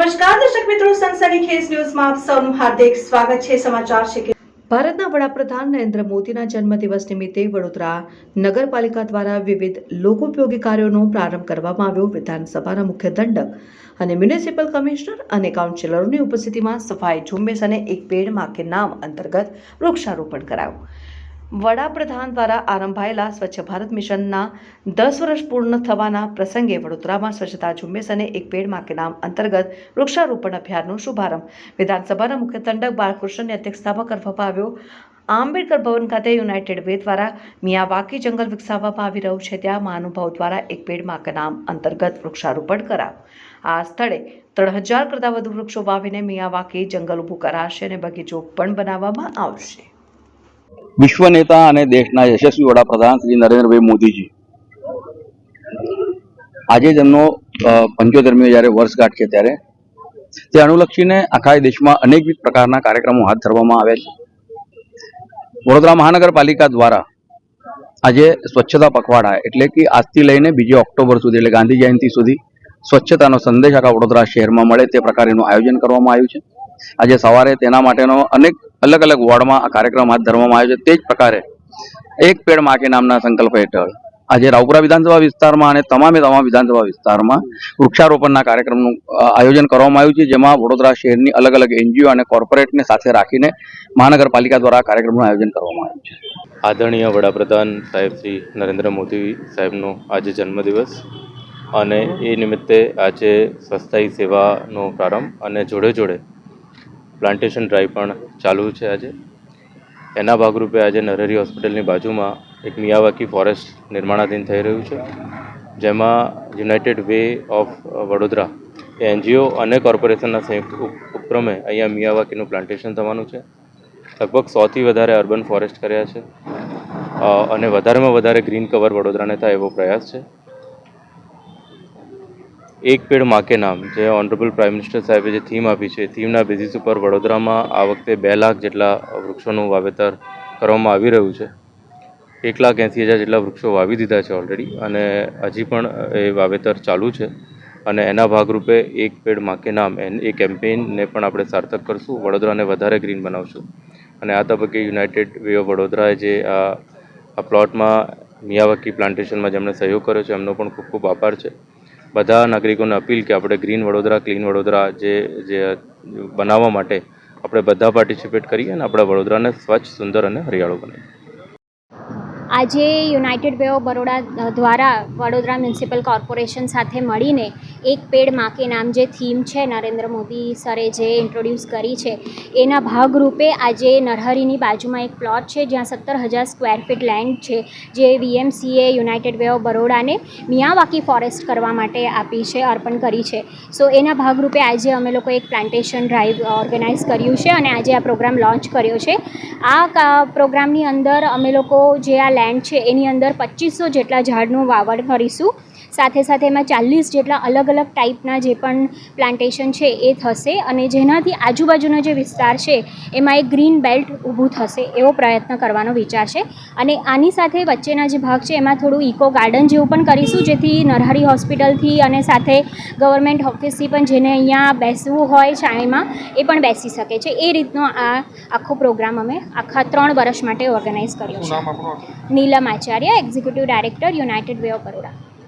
નમસ્કાર, દર્શક મિત્રો, સનસની ખેસ ન્યૂઝમાં આપ સૌનું હાર્દિક સ્વાગત છે. સમાચાર છે કે ભારતના વડાપ્રધાન નરેન્દ્ર મોદીના જન્મદિવસ નિમિત્તે વડોદરા નગરપાલિકા દ્વારા વિવિધ લોકોપયોગી કાર્યોનો પ્રારંભ કરવામાં આવ્યો. વિધાનસભાના મુખ્ય દંડક અને મ્યુનિસિપલ કમિશનર અને કાઉન્સિલરોની ઉપસ્થિતિમાં સફાઈ ઝુંબેશ અને એક પેડમાં કે નામ અંતર્ગત વૃક્ષારોપણ કરાયું. વડાપ્રધાન દ્વારા આરંભાયેલા સ્વચ્છ ભારત મિશનના દસ વર્ષ પૂર્ણ થવાના પ્રસંગે વડોદરામાં સ્વચ્છતા ઝુંબેશ અને એક પેડમાં કે નામ અંતર્ગત વૃક્ષારોપણ અભિયાનનો શુભારંભ. વિધાનસભાના મુખ્ય દંડક બાળકૃષ્ણની અધ્યક્ષતામાં કરવામાં આવ્યો. આંબેડકર ભવન ખાતે યુનાઇટેડ વે દ્વારા મિયાવાકી જંગલ વિકસાવવામાં આવી રહ્યું છે. ત્યાં મહાનુભાવ દ્વારા એક પેડમાં કે નામ અંતર્ગત વૃક્ષારોપણ કરાયું. આ સ્થળે ત્રણ હજાર કરતાં વધુ વૃક્ષો વાવીને મિયાવાકી જંગલ ઊભું કરાશે અને બગીચો પણ બનાવવામાં આવશે. વિશ્વ નેતા અને દેશના યશસ્વી વડાપ્રધાન શ્રી નરેન્દ્રભાઈ મોદીજી. આજે તેમનો પંચોતેરમી જ્યારે વર્ષગાંઠ છે ત્યારે, તે અનુલક્ષીને આખા દેશમાં અનેકવિધ પ્રકારના કાર્યક્રમો હાથ ધરવામાં આવ્યા છે. વડોદરા મહાનગરપાલિકા દ્વારા આજે સ્વચ્છતા પખવાડા એટલે કે આજથી લઈને બીજી ઓક્ટોબર સુધી એટલે ગાંધી જયંતિ સુધી સ્વચ્છતાનો સંદેશ આખા વડોદરા શહેરમાં મળે તે પ્રકારનું આયોજન કરવામાં આવ્યું છે. આજે સવારે તેના માટેનો અનેક અલગ અલગ વોર્ડમાં આ કાર્યક્રમ હાથ ધરવામાં આવ્યો છે. તે જ પ્રકારે એક પેડ માકે નામના સંકલ્પ હેઠળ આજે રાવપુરા વિધાનસભા વિસ્તારમાં અને તમામે તમામ વિધાનસભા વિસ્તારમાં વૃક્ષારોપણના કાર્યક્રમનું આયોજન કરવામાં આવ્યું છે, જેમાં વડોદરા શહેરની અલગ અલગ એનજીઓ અને કોર્પોરેટને સાથે રાખીને મહાનગરપાલિકા દ્વારા કાર્યક્રમનું આયોજન કરવામાં આવ્યું છે. આદરણીય વડાપ્રધાન સાહેબ શ્રી નરેન્દ્ર મોદી સાહેબનો આજે જન્મદિવસ અને એ નિમિત્તે આજે સ્વસ્થાયી સેવાનો પ્રારંભ અને જોડે જોડે પ્લાન્ટેશન ડ્રાઈવ પણ ચાલુ છે આજે. એના ભાગરૂપે આજે નરહરી હોસ્પિટલની બાજુમાં એક મિયાવાકી ફોરેસ્ટ નિર્માણાધીન થઈ રહ્યું છે, જેમાં યુનાઇટેડ વે ઓફ વડોદરા, એ એનજીઓ અને કોર્પોરેશનના સંયુક્ત ઉપ- ઉપક્રમે અહીંયા મિયાવાકીનું પ્લાન્ટેશન થવાનું છે. લગભગ સોથી વધારે અર્બન ફોરેસ્ટ કર્યા છે અને વધારેમાં વધારે ગ્રીન કવર વડોદરાને થાય એવો પ્રયાસ છે. એક પેડ માકે નામ, જે ઓનરેબલ પ્રાઇમ મિનિસ્ટર સાહેબે જે થીમ આપી છે થીમના બેઝિસ ઉપર વડોદરામાં આ વખતે બે લાખ જેટલા વૃક્ષોનું વાવેતર કરવામાં આવી રહ્યું છે. એક લાખ એંસી હજાર જેટલા વૃક્ષો વાવી દીધા છે ઓલરેડી અને હજી પણ એ વાવેતર ચાલુ છે. અને એના ભાગરૂપે એક પેડ માકે નામ એ કેમ્પેઇનને પણ આપણે સાર્થક કરશું, વડોદરાને વધારે ગ્રીન બનાવશું. અને આ તબક્કે યુનાઇટેડ વે ઓફ વડોદરાએ જે આ પ્લોટમાં મિયાવાકી પ્લાન્ટેશનમાં જેમણે સહયોગ કર્યો છે, એમનો પણ ખૂબ ખૂબ આભાર છે. બધા નાગરિકોને અપીલ કે આપણે ગ્રીન વડોદરા, ક્લીન વડોદરા જે જે બનાવવા માટે આપણે બધા પાર્ટિસિપેટ કરીએ અને આપણા વડોદરાને સ્વચ્છ, સુંદર અને હરિયાળું બનાવીએ. આજે યુનાઇટેડ વે ઓફ બરોડા દ્વારા વડોદરા મ્યુનિસિપલ કોર્પોરેશન સાથે મળીને એક પેડમાં કે નામ જે થીમ છે નરેન્દ્ર મોદી સરે જે ઇન્ટ્રોડ્યુસ કરી છે, એના ભાગરૂપે આજે નરહરીની બાજુમાં એક પ્લોટ છે જ્યાં સત્તર હજાર સ્ક્વેર ફીટ લેન્ડ છે, જે વીએમસીએ યુનાઇટેડ વે ઓફ બરોડાને મિયાવાકી ફોરેસ્ટ કરવા માટે આપી છે, અર્પણ કરી છે. સો, એના ભાગરૂપે આજે અમે લોકો એક પ્લાન્ટેશન ડ્રાઈવ ઓર્ગેનાઇઝ કર્યું છે અને આજે આ પ્રોગ્રામ લોન્ચ કર્યો છે. આ પ્રોગ્રામની અંદર અમે લોકો જે આ લેન્ડ છે એની અંદર પચીસો જેટલા ઝાડનું વાવડ કરીશું. સાથે સાથે એમાં ચાલીસ જેટલા અલગ અલગ ટાઈપના જે પણ પ્લાન્ટેશન છે એ થશે અને જેનાથી આજુબાજુનો જે વિસ્તાર છે એમાં એક ગ્રીન બેલ્ટ ઊભું થશે એવો પ્રયત્ન કરવાનો વિચાર છે. અને આની સાથે વચ્ચેના જે ભાગ છે એમાં થોડું ઇકો ગાર્ડન જેવું પણ કરીશું જેથી નરહરી હોસ્પિટલથી અને સાથે ગવર્મેન્ટ ઓફિસથી પણ જેને અહીંયા બેસવું હોય છાણીમાં એ પણ બેસી શકે છે. એ રીતનો આ આખો પ્રોગ્રામ અમે આખા ત્રણ વર્ષ માટે ઓર્ગેનાઇઝ કર્યો છે. Neelam Acharya executive director united way of Baroda